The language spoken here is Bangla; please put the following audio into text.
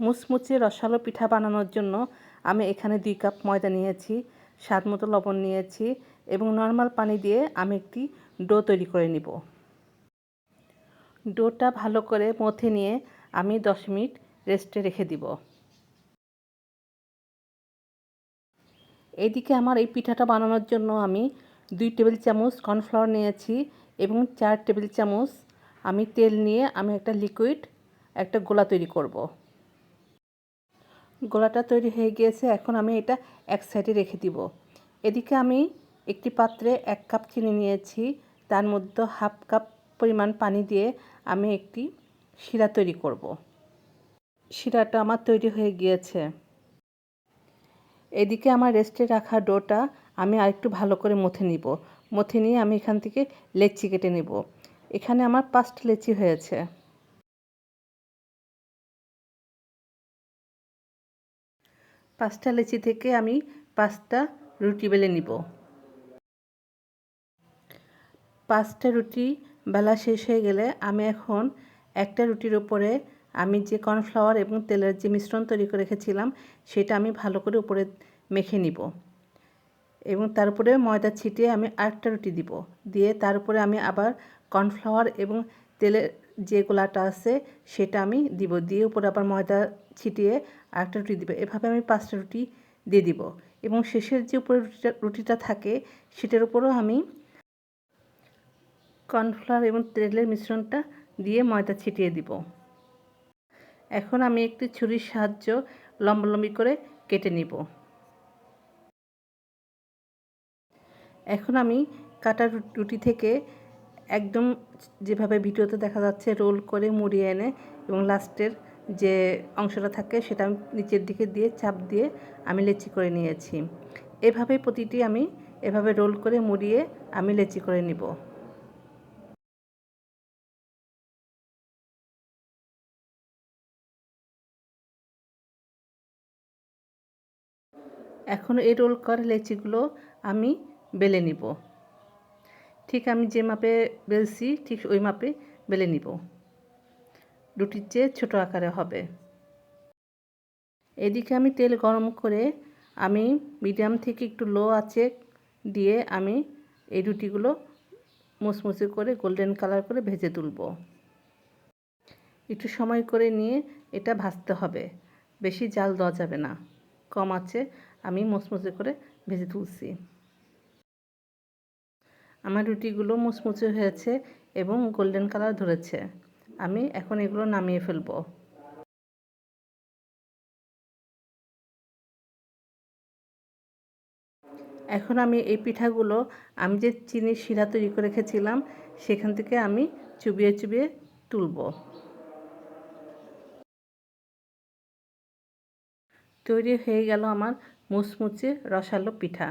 মুচমুচে রসালো পিঠা বানানোর জন্য আমি এখানে দুই কাপ ময়দা নিয়েছি, স্বাদ মতো লবণ নিয়েছি এবং নর্মাল পানি দিয়ে আমি একটি ডো তৈরি করে নিব ডোটা ভালো করে মথে নিয়ে আমি দশ মিনিট রেস্টে রেখে দিব এদিকে আমার এই পিঠাটা বানানোর জন্য আমি দুই টেবিল চামচ কর্নফ্লাওয়ার নিয়েছি এবং চার টেবিল চামচ আমি তেল নিয়ে আমি একটা লিকুইড, একটা গোলা তৈরি করব। গোলাটা তৈরি হয়ে গিয়েছে, এখন আমি এটা এক সাইডে রেখে দিব। এদিকে আমি একটি পাত্রে এক কাপ চিনি নিয়েছি, তার মধ্যে হাফ কাপ পরিমাণ পানি দিয়ে আমি একটি শিরা তৈরি করব। শিরাটা আমার তৈরি হয়ে গিয়েছে। এদিকে আমার রেস্টে রাখা ডোটা আমি আরেকটু ভালো করে মথে নিব। মথে নিয়ে আমি এখান থেকে লেচি কেটে নেব। এখানে আমার পাঁচটা লেচি হয়েছে। পাঁচটা লেচি থেকে আমি পাঁচটা রুটি বেলে নিব। পাঁচটা রুটি বেলা শেষ হয়ে গেলে আমি এখন একটা রুটির ওপরে আমি যে কর্নফ্লাওয়ার এবং তেলের যে মিশ্রণ তৈরি করে রেখেছিলাম, সেটা আমি ভালো করে উপরে মেখে নিব এবং তার উপরে ময়দা ছিটিয়ে আমি আরেকটা রুটি দিব। দিয়ে তার উপরে আমি আবার কর্নফ্লাওয়ার এবং তেলের যে গোলাটা আছে, সেটা আমি দিব। দিয়ে উপরে আবার ময়দা ছিটিয়ে আরেকটা রুটি দিব। এভাবে আমি পাঁচটা রুটি দিয়ে দিব। এবং শেষের যে উপরে রুটিটা রুটিটা থাকে, সেটার উপরেও আমি কর্নফ্লাওয়ার এবং তেলের মিশ্রণটা দিয়ে ময়দা ছিটিয়ে দিব। এখন আমি একটি ছুরির সাহায্য লম্বালম্বি করে কেটে নিব। এখন আমি কাটা রুটি থেকে একদম যেভাবে ভিডিওতে দেখা যাচ্ছে রোল করে মুড়িয়ে এনে এবং লাস্টের যে অংশটা থাকে সেটা আমি নিচের দিকে দিয়ে চাপ দিয়ে আমি লেচি করে নিয়েছি। এভাবে প্রতিটি আমি এভাবে রোল করে মুড়িয়ে আমি লেচি করে নিব। এখন এই রোল করা লেচিগুলো আমি বেলে নিব। ঠিক আমি যে মাপে বেলছি, ঠিক ওই মাপে বেলে নিব। রুটির চেয়ে ছোটো আকারে হবে। এদিকে আমি তেল গরম করে আমি মিডিয়াম থেকে একটু লো আছে দিয়ে আমি এই রুটিগুলো মুসমুসে করে গোল্ডেন কালার করে ভেজে তুলব। একটু সময় করে নিয়ে এটা ভাজতে হবে। বেশি জাল দেওয়া যাবে না। কম আছে আমি মুচমুচে করে ভেজে তুলছি। আমার রুটিগুলো মুচমুচে হয়েছে এবং গোল্ডেন কালার ধরেছে। আমি এখন এগুলো নামিয়ে ফেলব। এখন আমি এই পিঠাগুলো, আমি যে চিনির শিরা তৈরি করে রেখেছিলাম সেখান থেকে আমি চুবিয়ে চুবিয়ে তুলব। তৈরি হয়ে গেল আমার মুচমুচে রসালো পিঠা।